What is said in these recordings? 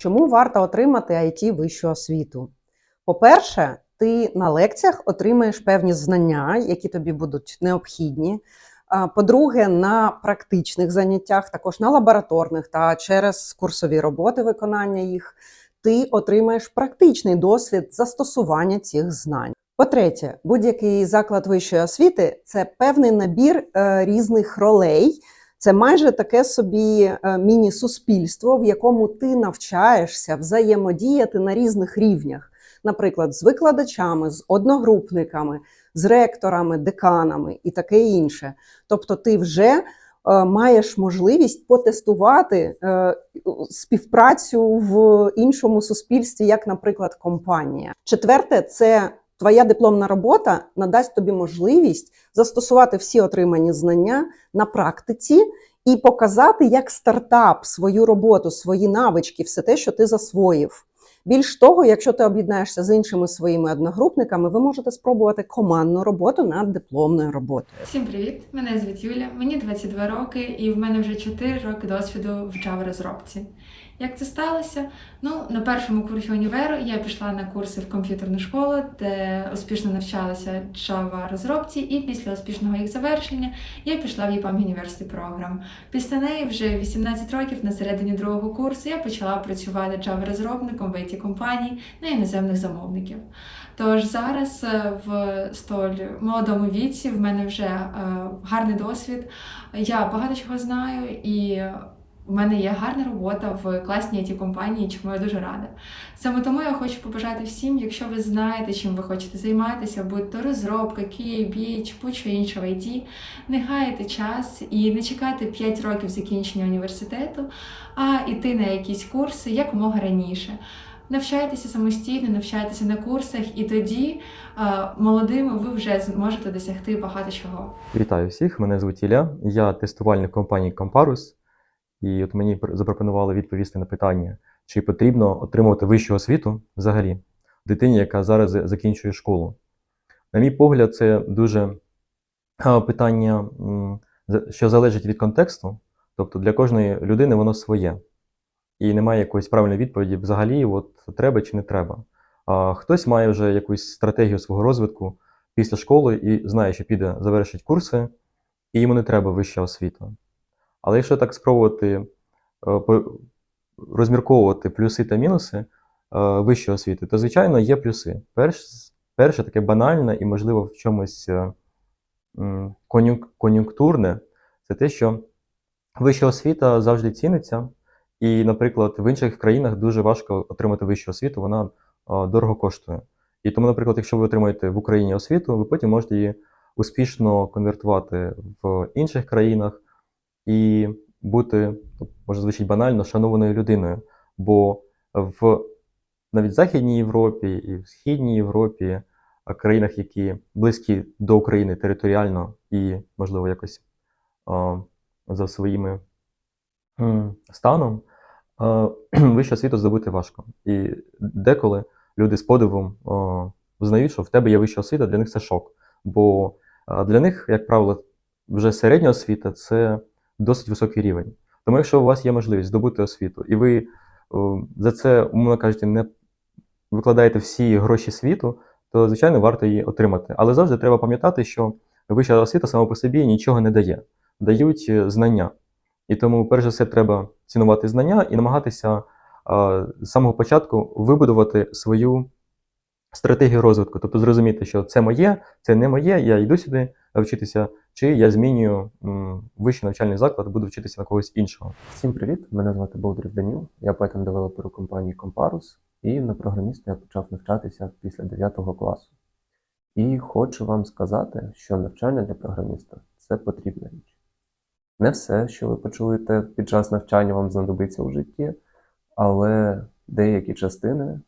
Чому варто отримати IT вищу освіту? По-перше, ти на лекціях отримаєш певні знання, які тобі будуть необхідні. По-друге, на практичних заняттях, також на лабораторних та через курсові роботи виконання їх, ти отримаєш практичний досвід застосування цих знань. По-третє, будь-який заклад вищої освіти це певний набір е, різних ролей. Це майже таке собі е, міні-суспільство, в якому ти навчаєшся взаємодіяти на різних рівнях, наприклад, з викладачами, з одногрупниками, з ректорами, деканами і таке інше. Тобто, ти вже е, маєш можливість потестувати е, співпрацю в іншому суспільстві, як, наприклад, компанія. Четверте, це твоя дипломна робота надасть тобі можливість застосувати всі отримані знання на практиці і показати як стартап свою роботу, свої навички, все те, що ти засвоїв. Більш того, якщо ти об'єднаєшся з іншими своїми одногрупниками, ви можете спробувати командну роботу над дипломною роботою. Всім привіт! Мене звуть Юля, мені 22 роки, і в мене вже 4 роки досвіду в Java розробці. Як це сталося? Ну, на першому курсі універу я пішла на курси в комп'ютерну школу, де успішно навчалася Java розробці, і після успішного їх завершення я пішла в EPAM University Program. Після неї вже 18 років на середині другого курсу я почала працювати Java розробником в it компанії на іноземних замовників. Тож зараз е, в столь молодому віці в мене вже е, гарний досвід. Я багато чого знаю, і в мене є гарна робота в класній it компанії, чому я дуже рада. Саме тому я хочу побажати всім, якщо ви знаєте, чим ви хочете займатися, будь то розробка, QA, чи будь-що інше в IT, не гаяти час і не чекати 5 років закінчення університету, а йти на якісь курси якомога раніше. Навчайтеся самостійно, навчайтеся на курсах, і тоді молодими ви вже зможете досягти багато чого. Вітаю всіх, мене звуть Ілля, я тестувальник компанії Comparus. І от мені запропонували відповісти на питання, чи потрібно отримувати вищу освіту взагалі дитині, яка зараз закінчує школу. На мій погляд, це дуже питання, що залежить від контексту. Тобто для кожної людини воно своє. І немає якоїсь правильної відповіді взагалі, от треба чи не треба. А хтось має вже якусь стратегію свого розвитку після школи і знає, що піде завершить курси, і йому не треба вища освіта. Але якщо так спробувати е, розмірковувати плюси та мінуси е, вищої освіти, то, звичайно, є плюси. Перш, перше, таке банальне і, можливо, в чомусь е, кон'юнктурне, це те, що вища освіта завжди ціниться. І, наприклад, в інших країнах дуже важко отримати вищу освіту, вона дорого коштує. І тому, наприклад, якщо ви отримаєте в Україні освіту, ви потім можете її успішно конвертувати в інших країнах і бути, ну, може звучить банально, шанованою людиною. Бо в навіть в Західній Європі і в Східній Європі, країнах, які близькі до України територіально і, можливо, якось а, за своїми м, станом, а, вищу освіту здобути важко. І деколи люди з подивом а, знають, що в тебе є вища освіта, для них це шок. Бо для них, як правило, вже середня освіта це досить високий рівень. Тому, якщо у вас є можливість здобути освіту, і ви о, за це, умовно кажучи, не викладаєте всі гроші світу, то, звичайно, варто її отримати. Але завжди треба пам'ятати, що вища освіта сама по собі нічого не дає, дають е, знання. І тому, перш за все, треба цінувати знання і намагатися а, з самого початку вибудувати свою стратегію розвитку. Тобто зрозуміти, що це моє, це не моє, я йду сюди вчитися, чи я змінюю вищий навчальний заклад, буду вчитися на когось іншого. Всім привіт! Мене звати Болдрів Даніл, я Python девелопер у компанії Comparus, і на програміста я почав навчатися після 9 класу. І хочу вам сказати, що навчання для програміста це потрібна річ. Не все, що ви почуєте під час навчання, вам знадобиться у житті, але деякі частини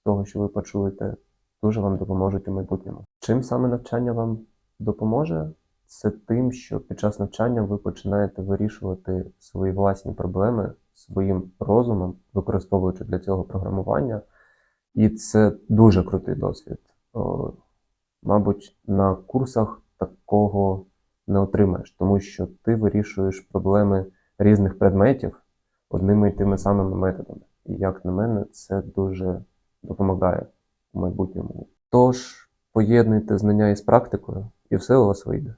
з того, що ви почуєте, дуже вам допоможуть у майбутньому. Чим саме навчання вам допоможе? це тим, що під час навчання ви починаєте вирішувати свої власні проблеми своїм розумом, використовуючи для цього програмування. І це дуже крутий досвід. О, мабуть, на курсах такого не отримаєш, тому що ти вирішуєш проблеми різних предметів одними і тими самими методами. і як на мене, це дуже допомагає у майбутньому. Тож поєднуйте знання із практикою, і все у вас вийде.